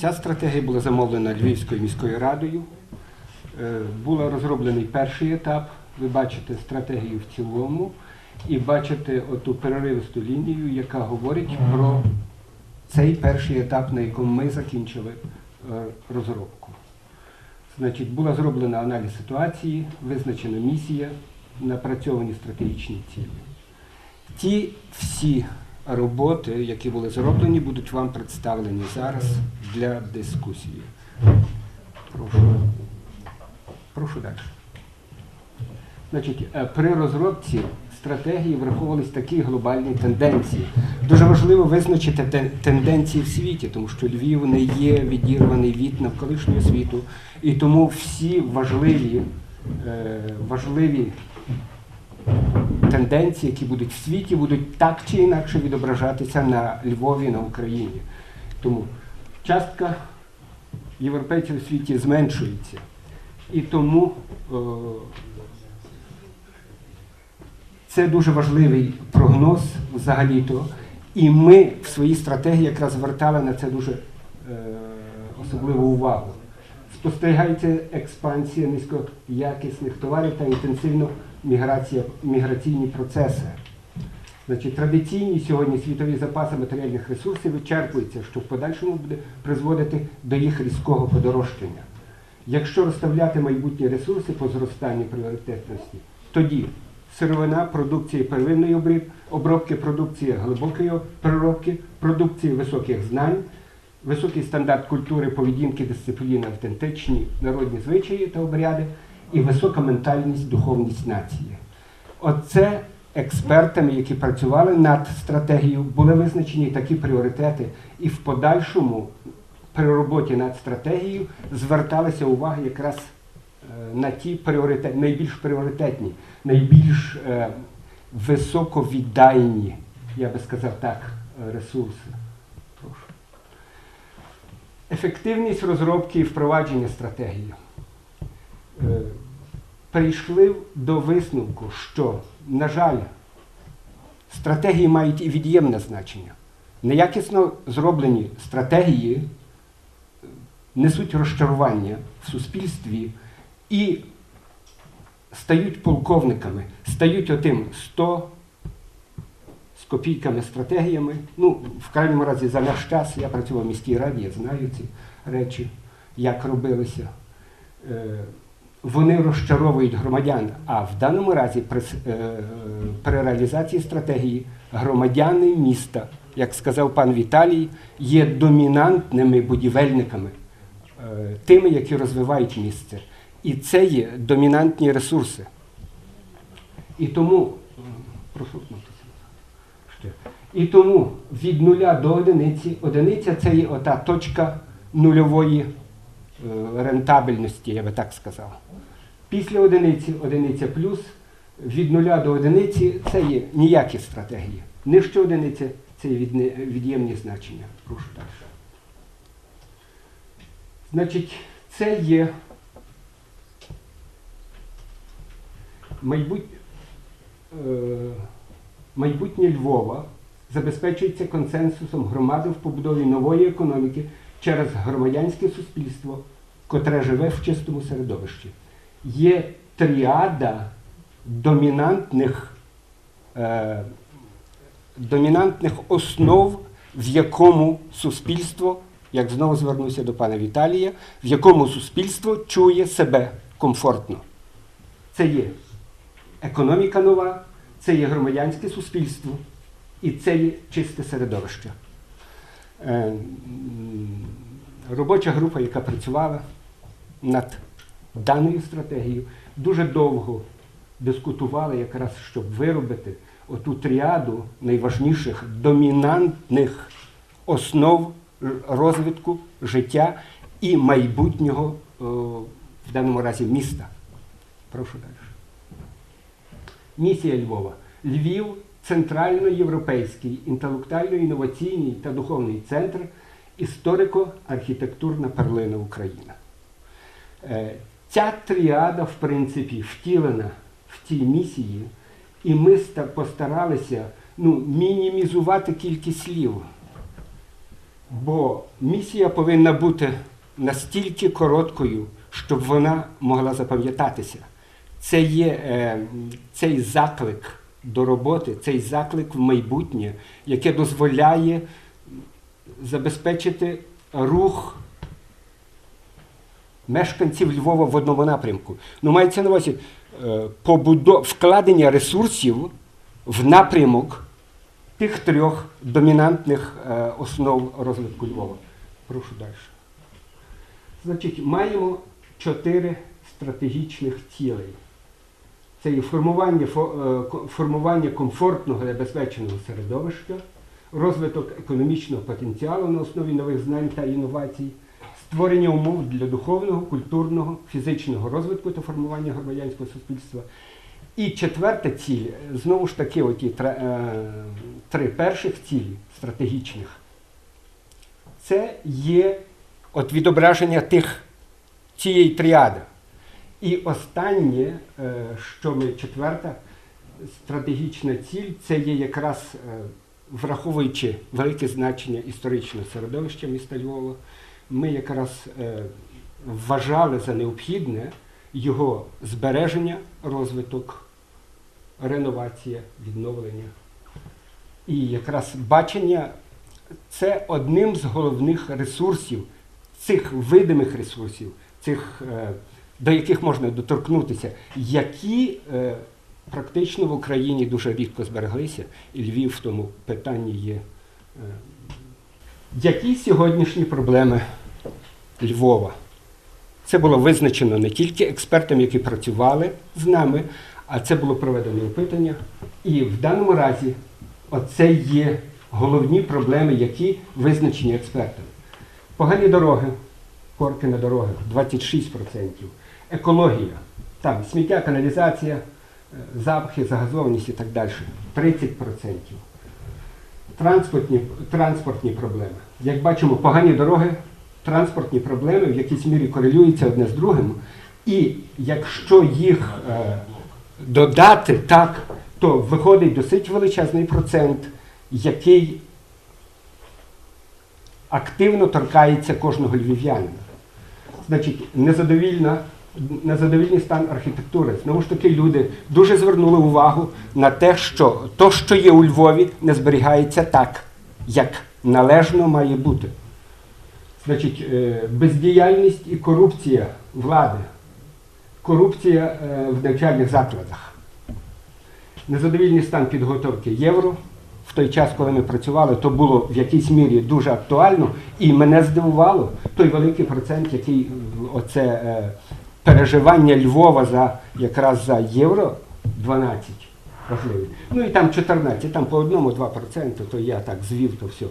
Ця стратегія була замовлена Львівською міською радою. Е, Був розроблений перший етап. Ви бачите стратегію в цілому і бачите оту переривисту лінію, яка говорить про цей перший етап, на якому ми закінчили е, розробку. Значить, була зроблена аналіз ситуації, визначена місія, напрацьовані стратегічні цілі. Ті всі роботи, які були зроблені, будуть вам представлені зараз для дискусії. Прошу. Прошу далі. Значить, е, при розробці стратегії враховувались такі глобальні тенденції. Дуже важливо визначити тенденції в світі, тому що Львів не є відірваний від навколишнього світу, і тому всі важливі, е, важливі тенденції, які будуть в світі, будуть так чи інакше відображатися на Львові, на Україні. Тому частка європейців у світі зменшується. І тому е, це дуже важливий прогноз взагалі-то. І ми в своїй стратегії якраз звертали на це дуже е, особливу увагу. Спостерігається експансія низькоякісних товарів та інтенсивно міграція, міграційні процеси. Значить, традиційні сьогодні світові запаси матеріальних ресурсів вичерпуються, що в подальшому буде призводити до їх різкого подорожчання. Якщо розставляти майбутні ресурси по зростанню пріоритетності, тоді сировина, продукція первинної обробки, продукція глибокої переробки, продукція високих знань, високий стандарт культури, поведінки, дисципліни, автентичні народні звичаї та обряди і висока ментальність, духовність нації. Оце експертами, які працювали над стратегією, були визначені такі пріоритети, і в подальшому при роботі над стратегією зверталася увага якраз е, на ті пріоритет, найбільш пріоритетні, найбільш е, високовіддайні, я би сказав так, ресурси. Прошу. Ефективність розробки і впровадження стратегії. Е, Прийшли до висновку, що, на жаль, стратегії мають і від'ємне значення. Неякісно зроблені стратегії е, несуть розчарування в суспільстві і стають полковниками, стають отим 100 з копійками стратегіями. Ну, в крайньому разі, за наш час я працював в міській раді, я знаю ці речі, як робилися. Вони розчаровують громадян, а в даному разі при, е, при реалізації стратегії громадяни міста, як сказав пан Віталій, є домінантними будівельниками, е, тими, які розвивають місце. І це є домінантні ресурси. І тому, прошу І тому від нуля до одиниці, одиниця це є ота точка нульової рентабельності, я би так сказав. Після одиниці, одиниця плюс, від нуля до одиниці це є ніякі стратегії. Нижче одиниця це від'ємні значення. Прошу далі. Значить, це є майбут... е, майбутнє Львова забезпечується консенсусом громади в побудові нової економіки через громадянське суспільство, котре живе в чистому середовищі. Є тріада домінантних, е, домінантних основ, в якому суспільство, як знову звернуся до пана Віталія, в якому суспільство чує себе комфортно. Це є економіка нова, це є громадянське суспільство і це є чисте середовище. Е, Робоча група, яка працювала над даною стратегією, дуже довго дискутувала якраз, щоб виробити оту тріаду найважніших домінантних основ розвитку життя і майбутнього в даному разі міста. Прошу далі. Місія Львова. Львів центрально-європейський, інтелектуально-інноваційний та духовний центр, історико-архітектурна перлина Україна. Е, Ця тріада, в принципі, втілена в цій місії, і ми постаралися ну, мінімізувати кількість слів. Бо місія повинна бути настільки короткою, щоб вона могла запам'ятатися. Це є е, цей заклик до роботи, цей заклик в майбутнє, яке дозволяє забезпечити рух мешканців Львова в одному напрямку. Ну, мається на увазі е, побудо... вкладення ресурсів в напрямок тих трьох домінантних е, основ розвитку Львова. Прошу далі. Значить, маємо чотири стратегічних цілей. Це є формування, фо- е, формування комфортного і безпечного середовища, розвиток економічного потенціалу на основі нових знань та інновацій, створення умов для духовного, культурного, фізичного розвитку та формування громадянського суспільства. І четверта ціль, знову ж таки, оті е, три перших цілі стратегічних, це є от відображення тих цієї тріади. І останнє, е, що ми четверта стратегічна ціль, це є якраз е, враховуючи велике значення історичного середовища міста Львова, ми якраз е, вважали за необхідне його збереження, розвиток, реновація, відновлення. І якраз бачення це одним з головних ресурсів, цих видимих ресурсів, цих, до яких можна доторкнутися, які е, практично в Україні дуже рідко збереглися, і Львів в тому питанні є. е, Які сьогоднішні проблеми Львова? Це було визначено не тільки експертами, які працювали з нами, а це було проведено опитання. І в даному разі оце є головні проблеми, які визначені експертами. Погані дороги, корки на дорогах 26%. Екологія, там сміття, каналізація, е, запахи, загазованість і так далі 30%. Транспортні, транспортні проблеми. Як бачимо, погані дороги, транспортні проблеми в якійсь мірі корелюються одне з другим. І якщо їх е, додати так, то виходить досить величезний процент, який активно торкається кожного львів'янина. Значить, незадовільна, незадовільний стан архітектури. Знову ж таки, люди дуже звернули увагу на те, що то, що є у Львові, не зберігається так, як належно має бути. Значить, е, бездіяльність і корупція влади, корупція е, в навчальних закладах, незадовільний стан підготовки євро. В той час, коли ми працювали, то було в якійсь мірі дуже актуально, і мене здивувало той великий процент, який е, оце переживання Львова за якраз за євро 12 важливий. Ну і там 14, там по одному 2%, то я так звів то все.